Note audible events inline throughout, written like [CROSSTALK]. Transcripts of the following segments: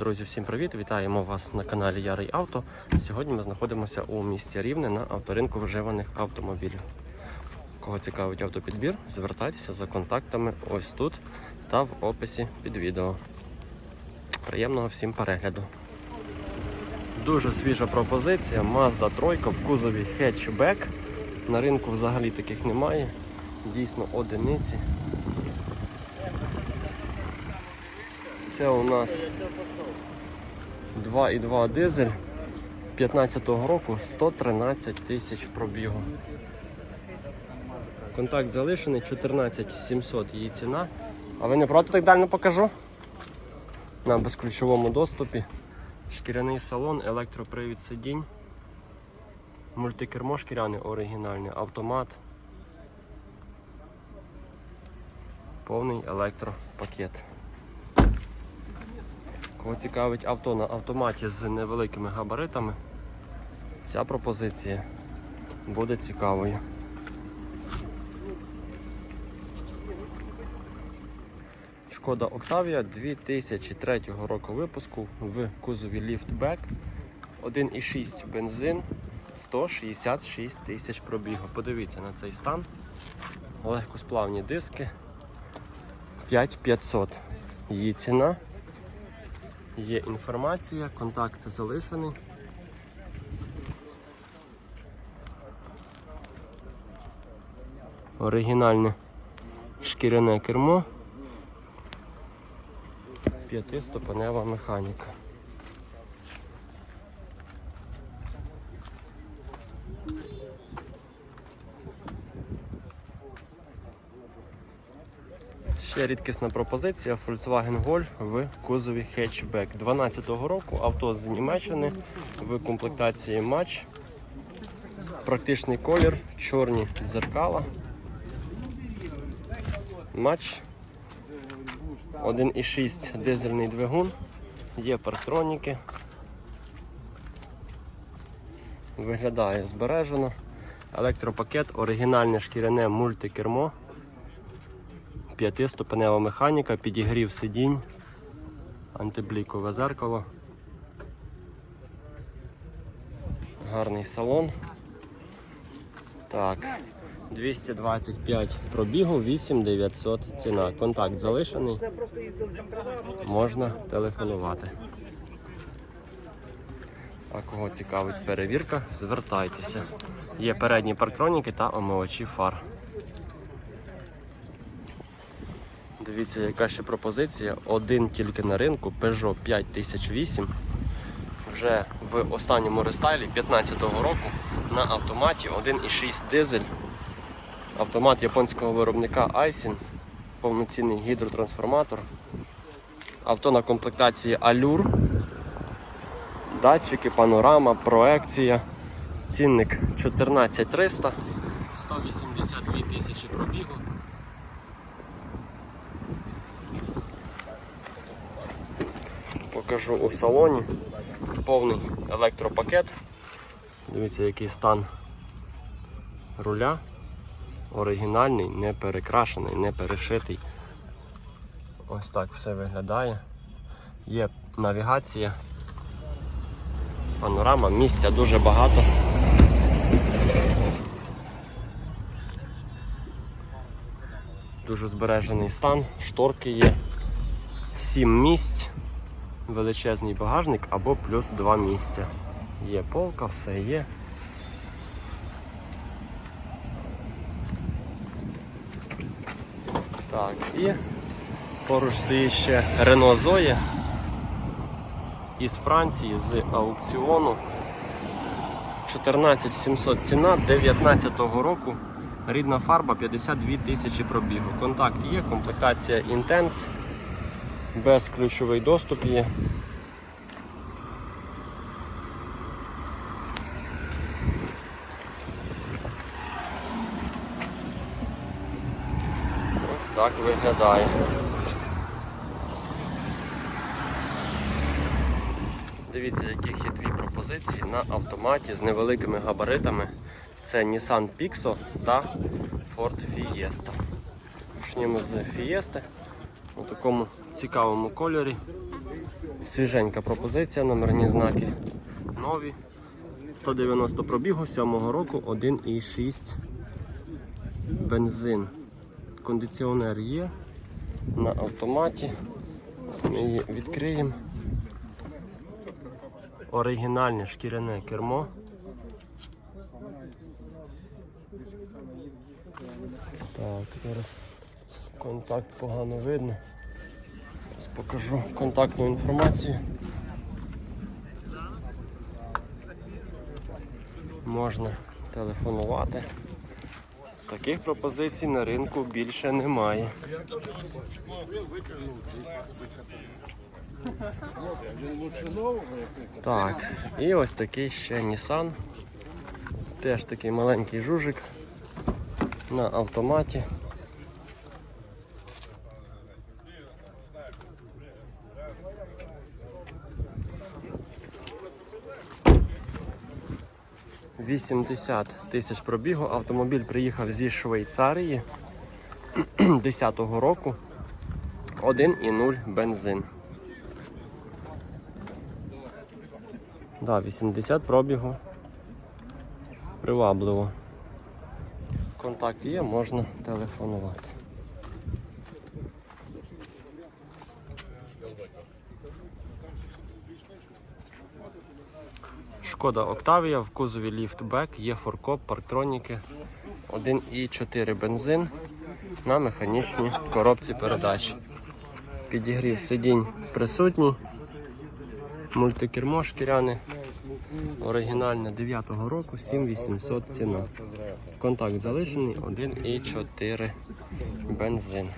Друзі, всім привіт! Вітаємо вас на каналі Ярий Авто. Сьогодні ми знаходимося у місті Рівне на авторинку вживаних автомобілів. Кого цікавить автопідбір, звертайтеся за контактами ось тут та в описі під відео. Приємного всім перегляду. Дуже свіжа пропозиція. Mazda 3 в кузові хетчбек. На ринку взагалі таких немає. Дійсно одиниці. Це у нас 2,2 дизель 15-го року 113 тисяч пробігу. Контакт залишений, 14 700 її ціна. А ви не проти так далі покажу? На безключовому доступі. Шкіряний салон, електропривід сидінь, мультикермо шкіряне оригінальне, автомат, повний електропакет. Кого цікавить авто на автоматі з невеликими габаритами, ця пропозиція буде цікавою. Шкода Октавія 2003 року випуску в кузові ліфтбек 1,6 бензин 166 тисяч пробігу. Подивіться на цей стан. Легкосплавні диски 5500. Її ціна. Є інформація, контакт залишений. Оригінальне шкіряне кермо. П'ятиступенева механіка. Ще рідкісна пропозиція Volkswagen Golf в кузові хетчбек 12-го року. Авто з Німеччини в комплектації матч. Практичний колір, чорні дзеркала. Матч 1,6 дизельний двигун, є парктроніки. Виглядає збережено. Електропакет, оригінальне шкіряне мультикермо. П'ятиступенева механіка, підігрів сидінь, антиблікове зеркало. Гарний салон. Так, 225 пробігу, 8900 ціна. Контакт залишений. Можна телефонувати. А кого цікавить перевірка, звертайтеся. Є передні парктроніки та омивачі фар. Дивіться, яка ще пропозиція. Один тільки на ринку Peugeot 5008. Вже в останньому рестайлі 15-го року на автоматі 1,6 дизель. Автомат японського виробника Aisin, повноцінний гідротрансформатор. Авто на комплектації Allure. Датчики, панорама, проекція. Цінник 14300, 182 тисячі пробігу. Покажу у салоні. Повний електропакет. Дивіться, який стан руля. Оригінальний, не перекрашений, не перешитий. Ось так все виглядає. Є навігація, панорама, місця дуже багато. Дуже збережений стан, шторки є, 7 місць, величезний багажник або плюс 2 місця. Є полка, все є. Так, і поруч стоїть ще Renault Zoe із Франції з аукціону. 14700 ціна 19-го року. Рідна фарба 52 тисячі пробігу. Контакт є, комплектація Intense, безключовий доступ є. Ось так виглядає. Дивіться, яких є дві пропозиції на автоматі з невеликими габаритами. Це Nissan Pixo та Ford Fiesta. Почнемо з Fiesta у такому цікавому кольорі. Свіженька пропозиція, номерні знаки нові. 190 пробігу 7-го року, 1,6 бензин. Кондиціонер є на автоматі. Ось Ми її відкриємо. Оригінальне шкіряне кермо. Так, зараз контакт погано видно. Зараз покажу контактну інформацію. Можна телефонувати. Таких пропозицій на ринку більше немає. Так, і ось такий ще Nissan. Теж такий маленький жужик на автоматі. Вісімдесят тисяч пробігу. Автомобіль приїхав зі Швейцарії [CLEARS THROAT] 10-го року. 1,0 бензин. Да, 80 пробігу. Привабливо. Контакт є, можна телефонувати. Шкода Октавія в кузові ліфтбек, є форкоп, парктроніки, 1,4 бензин на механічній коробці передач. Підігрів сидінь присутній, мультикермо шкіряне, оригінальне 9-го року, 7800 ціна. Контакт залишений 1,4 бензин.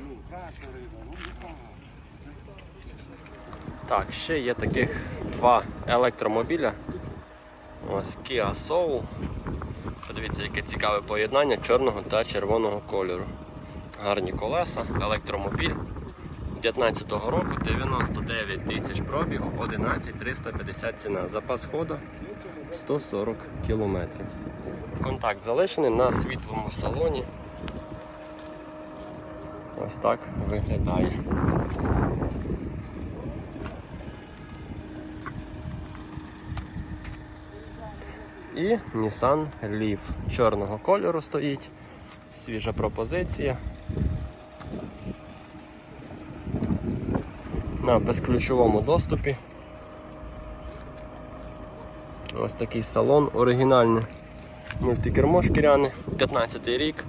Так, ще є таких два електромобіля. Ось Kia Soul. Подивіться, яке цікаве поєднання чорного та червоного кольору. Гарні колеса, електромобіль. 15-го року 99 тисяч пробігу, 11 350 ціна. Запас ходу 140 кілометрів. Контакт залишений на світлому салоні. Ось так виглядає. І Nissan Leaf чорного кольору стоїть. Свіжа пропозиція. На безключовому доступі. Ось такий салон оригінальний. Мультикермо шкіряне, 15 рік,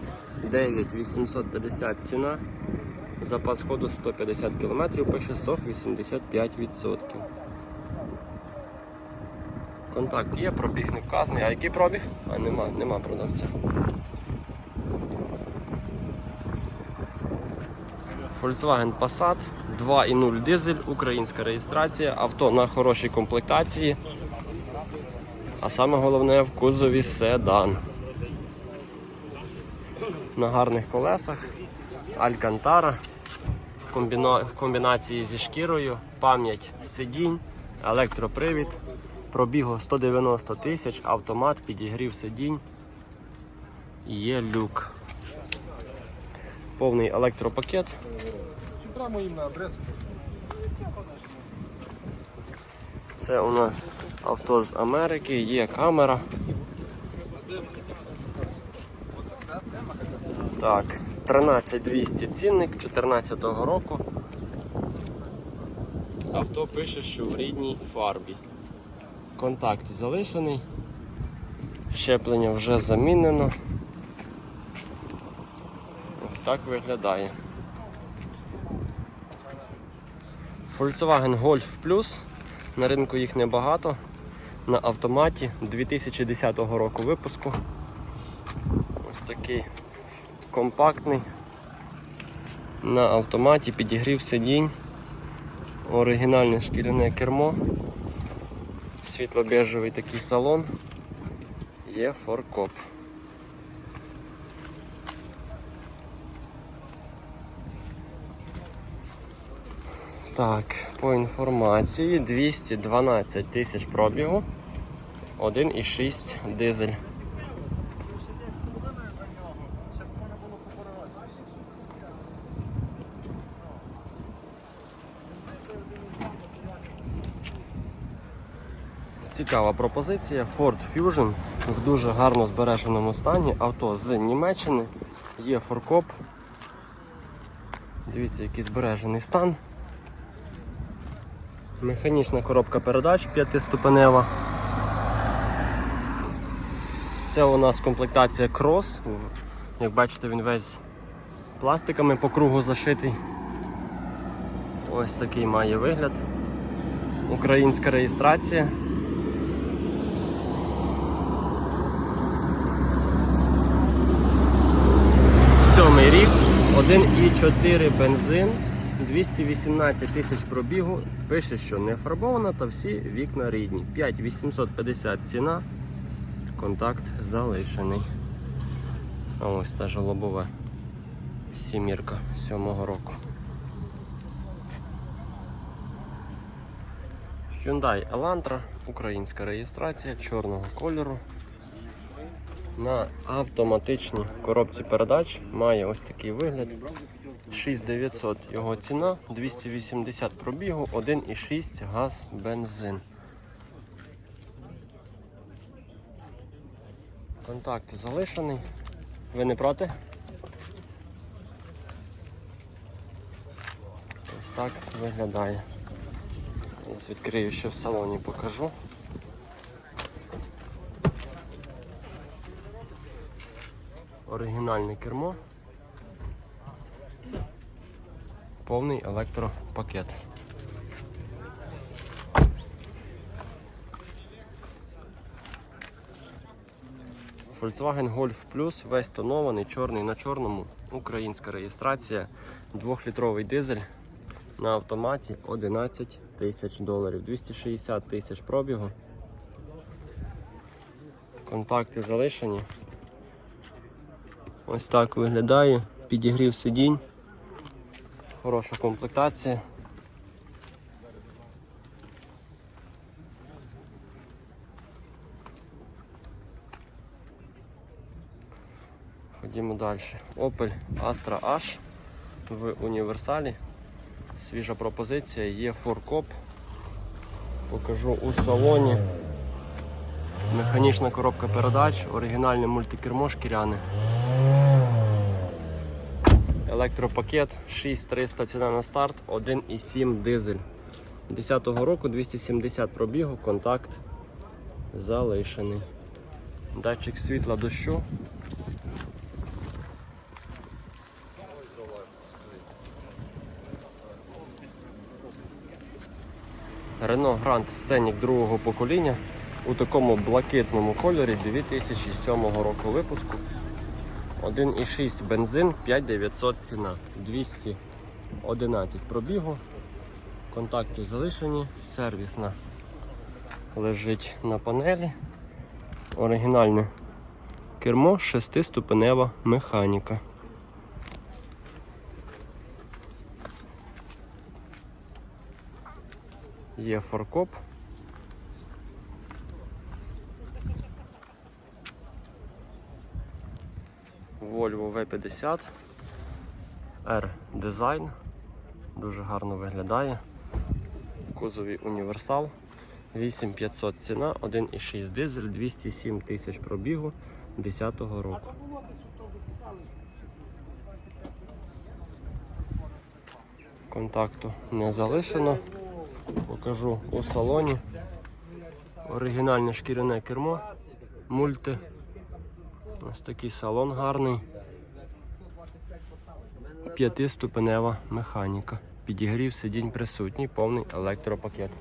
9850 ціна. Запас ходу 150 км, пише сох 85%. Контакт є, пробіг не вказаний. А який пробіг? А нема, нема продавця. Volkswagen Passat 2.0 дизель, українська реєстрація, авто на хорошій комплектації. А саме головне в кузові седан. На гарних колесах, Алькантара в, комбіно... в комбінації зі шкірою, пам'ять сидінь, електропривід, пробігу 190 тисяч, автомат, підігрів сидінь, є люк. Повний електропакет. Це у нас авто з Америки, є камера. Так, 13200 цінник 2014 року. Авто пише, що в рідній фарбі. Контакт залишений. Щеплення вже замінено. Ось так виглядає. Volkswagen Golf Plus. На ринку їх небагато. На автоматі 2010 року випуску. Ось такий компактний. На автоматі підігрів сидінь. Оригінальне шкіряне кермо. Світло-бежевий такий салон. Є форкоп. Так, по інформації 212 тисяч пробігу, 1,6 дизель. Цікава пропозиція. Ford Fusion в дуже гарно збереженому стані. Авто з Німеччини. Є форкоп. Дивіться, який збережений стан. Механічна коробка передач п'ятиступенева. Це у нас комплектація крос. Як бачите, він весь пластиками по кругу зашитий. Ось такий має вигляд. Українська реєстрація. Рік, 1,4 бензин, 218 тисяч пробігу. Пише, що не фарбована та всі вікна рідні. 5850 ціна. Контакт залишений. Ось теж лобове. Сімірка сьомого року. Hyundai Elantra, українська реєстрація чорного кольору. На автоматичній коробці передач має ось такий вигляд. 6900 його ціна, 280 пробігу, 1,6 газ бензин. Контакт залишений. Ви не проти? Ось так виглядає. Зараз відкрию ще в салоні покажу. Оригінальне кермо. Повний електропакет. Volkswagen Golf Plus весь тонований, чорний на чорному, українська реєстрація, 2-літровий дизель на автоматі 11 тисяч доларів, 260 тисяч пробігу. Контакти залишені. Ось так виглядає. Підігрів сидінь. Хороша комплектація. Ходімо далі. Opel Astra H в універсалі. Свіжа пропозиція, є форкоп. Покажу у салоні. Механічна коробка передач, оригінальне мультикермо шкіряне. Електропакет 6300 ціна на старт, 1,7 дизель. 10-го року 270 пробігу, контакт залишений. Датчик світла дощу. Renault Grand Scenic другого покоління у такому блакитному кольорі 2007 року випуску. 1,6 бензин, 5900 ціна, 211 пробігу. Контакти залишені, сервісна лежить на панелі. Оригінальне кермо, шестиступенева механіка. Є форкоп. Volvo V50 R Design. Дуже гарно виглядає. В кузові універсал. 8500 ціна, 1,6 дизель, 207 тисяч пробігу 10 року. Контакту не залишено. Покажу у салоні. Оригінальне шкіряне кермо, мульти. Ось такий салон гарний. П'ятиступенева механіка. Підігрів сидінь присутній, повний електропакет.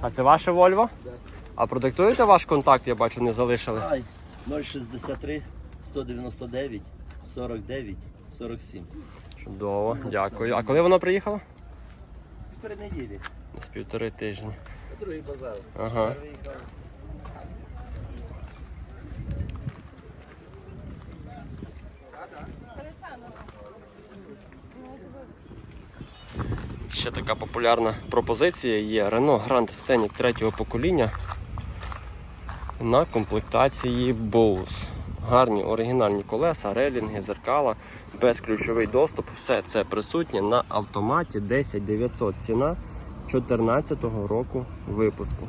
А це ваше Volvo? А продиктуєте ваш контакт, я бачу, не залишили. 063 199 49 47. Чудово, дякую. А коли воно приїхало? Півтори неділі. З півтори тижні. Другий базар. Ага. Ще така популярна пропозиція є Renault Grand Scenic третього покоління на комплектації Bose. Гарні оригінальні колеса, релінги, зеркала, безключовий доступ. Все це присутнє на автоматі 10900 ціна 2014 року випуску.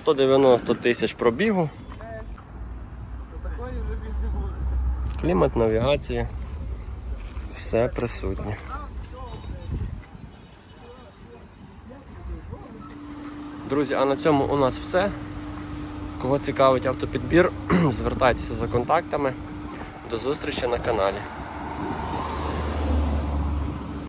190 тисяч пробігу. Клімат, навігація. Все присутнє. Друзі, а на цьому у нас все. Кого цікавить автопідбір, [CLEARS THROAT] звертайтеся за контактами. До зустрічі на каналі.